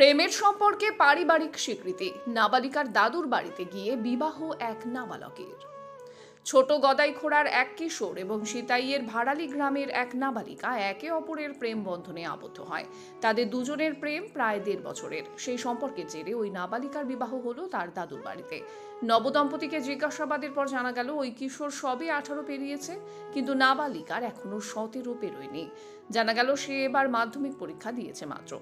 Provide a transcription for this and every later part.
প্রেমের সম্পর্কে পারিবারিক স্বীকৃতি। নাবালিকার দাদুর বাড়িতে গিয়ে বিবাহ এক নাবালকের। ছোট গদাইখোড়ার এক কিশোর এবং সিতাইয়ের ভাড়ালি গ্রামের এক নাবালিকা একে অপরের প্রেম বন্ধনে আবদ্ধ হয়। তাদের দুজনের প্রেম প্রায় দেড় বছরের। সেই সম্পর্কের জেরে ওই নাবালিকার বিবাহ হলো তার দাদুর বাড়িতে। নবদম্পতিকে জিজ্ঞাসাবাদের পর জানা গেল, ওই কিশোর সবে আঠারো পেরিয়েছে, কিন্তু নাবালিকার এখনও সতেরো পেরোয়নি। জানা গেল, সে এবার মাধ্যমিক পরীক্ষা দিয়েছে মাত্র।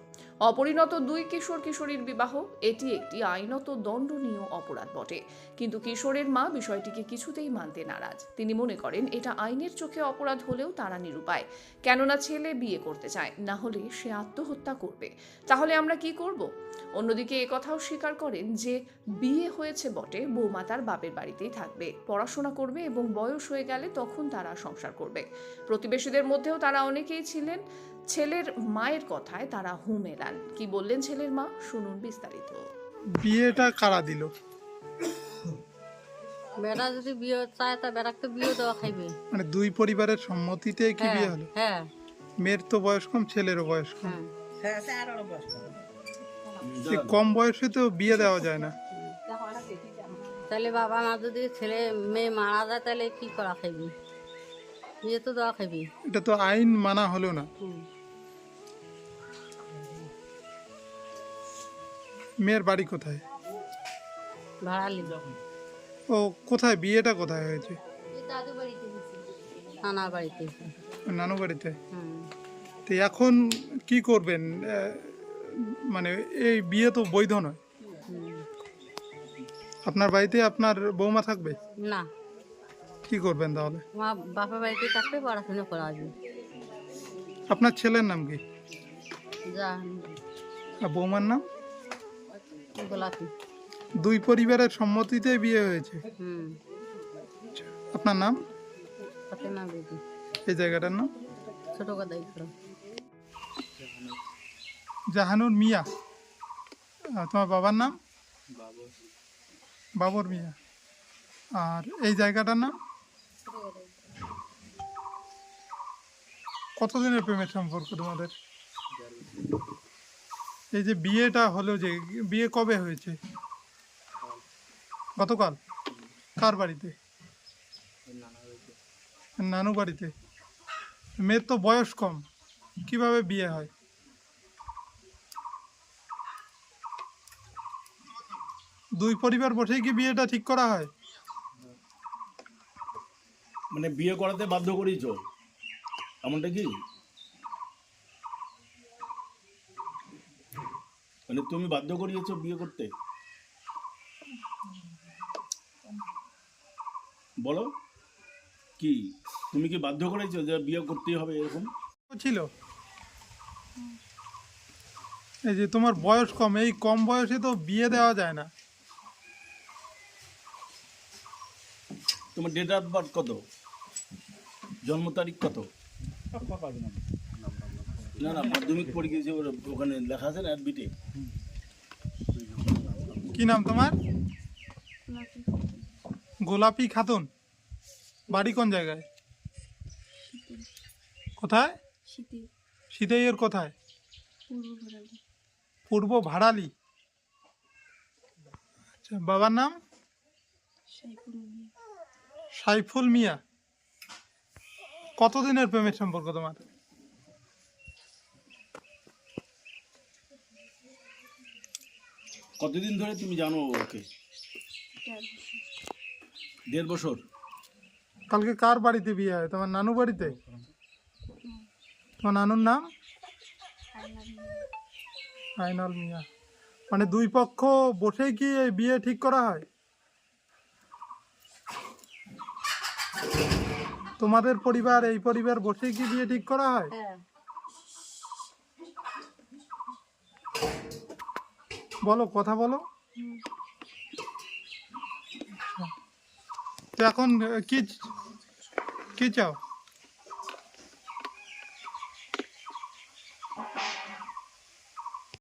অপরিণত দুই কিশোর কিশোরীর বিবাহ, এটি একটি আইনত দণ্ডনীয় অপরাধ বটে। কিন্তু কিশোরের মা বিষয়টিকে কিছুতেই মানতে নারাজ। তিনি মনে করেন, এটা আইনের চোখে অপরাধ হলেও তারা নিরুপায়। কেননা ছেলে বিয়ে করতে চায়, না হলে সে আত্মহত্যা করবে। তাহলে আমরা কি করব? অন্যদিকে কথাও স্বীকার করেন যে, বিয়ে হয়েছে বটে, বৌমা তার বাপের বাড়িতেই থাকবে। পড়াশোনা করবে এবং বয়স হয়ে গেলে তখন তারা সংসার করবে। প্রতিবেশীদের মধ্যেও তারা অনেকেই ছিলেন। ছেলের মায়ের কথায় তারা হুম এলান কি বললেন ছেলের মা? শুনুন বিস্তারিত। বিয়েটা কারা দিল? বেটা যদি বিয়ে চায় তা বেটাকে বিয়ে দেওয়া খাইবে। মানে দুই পরিবারের সম্মতিতে কি বিয়ে হলো? হ্যাঁ। মেয়ের তো বয়স কম ছেলেরও বয়স কম। হ্যাঁ। কম বয়সে তো বিয়ে দেওয়া যায় না। তাহলে বাবা মা যদি ছেলে মেয়ে মারা যায় তাহলে কি করা খাইবি? বিয়ে তো দেওয়া খাইবি। এটা তো আইন মানা হলো না। মেয়ের বাড়ি কোথায়? ভাড়া লিব ও কোথায়? বিয়েটা কোথায় হয়েছে? নানা বাড়িতে নানু বাড়িতে? তো এখন কি করবেন? মানে এই বিয়ে তো বৈধ নয়। আপনার বাড়িতে আপনার বৌমা থাকবে? না। কি করবেন তাহলে? মা বাপের বাড়িতে থাকলে পড়াশোনা করা হবে। আপনার ছেলের নাম কি? আর বৌমার নাম? গোলাপি। দুই পরিবারের সম্মতিতে বিয়ে হয়েছে। হুম। আপনার নাম? এই জায়গাটার নাম? ছোট কথাই জাহানুর মিয়া। আর তোমার বাবার নাম? বাবর। মিয়া। আর এই জায়গাটার নাম? কতদিনের প্রেমের সম্পর্ক তোমাদের? এই যে বিয়েটা হলো যে বিয়ে কবে হয়েছে? গতকাল? কার বাড়িতে? নানু বাড়িতে। মেয়ের তো বয়স কম। কীভাবে বিয়ে হয়? দুই পরিবার বসেই কি বিয়েটা ঠিক করা হয়? মানে বিয়ে করাতে বাধ্য করিয়েছ? এমনটা কি? মানে তুমি বাধ্য করিয়েছো বিয়ে করতে? বলো। কি? তুমি কি বাধ্য করেছ যে বিয়ে করতেই হবে এরকম? ছিল। এই যে তোমার বয়স কম এই কম বয়সে তো বিয়ে দেওয়া যায় না। তোমার ডেট অফ বার্থ কত? জন্ম তারিখ কত? না না মাধ্যমিক পরীক্ষা ওখানে লেখা আছে না অ্যাডমিটে কি নাম তোমার? গোলাপি খাতুন। বাড়ি কোন জায়গায়? কোথায়? সিতাইয়ের কোথায়? পূর্ব ভাড়ালি। আচ্ছা বাবার নাম? সাইফুল মিয়া। কতদিনের প্রেমের সম্পর্ক তোমার? কতদিন ধরে তুমি জানো ওকে? দেড় বছর। কালকে কার বাড়িতে বিয়ে হয়? তোমার নানু বাড়িতে? তোমার নানুর নাম? আইনাল মিয়া। মানে দুই পক্ষ বসেই কি এই বিয়ে ঠিক করা হয়? তোমাদের পরিবার এই পরিবার বসেই কি বিয়ে ঠিক করা হয়? হ্যাঁ। বলো কথা বলো। তো এখন কি কি চাও?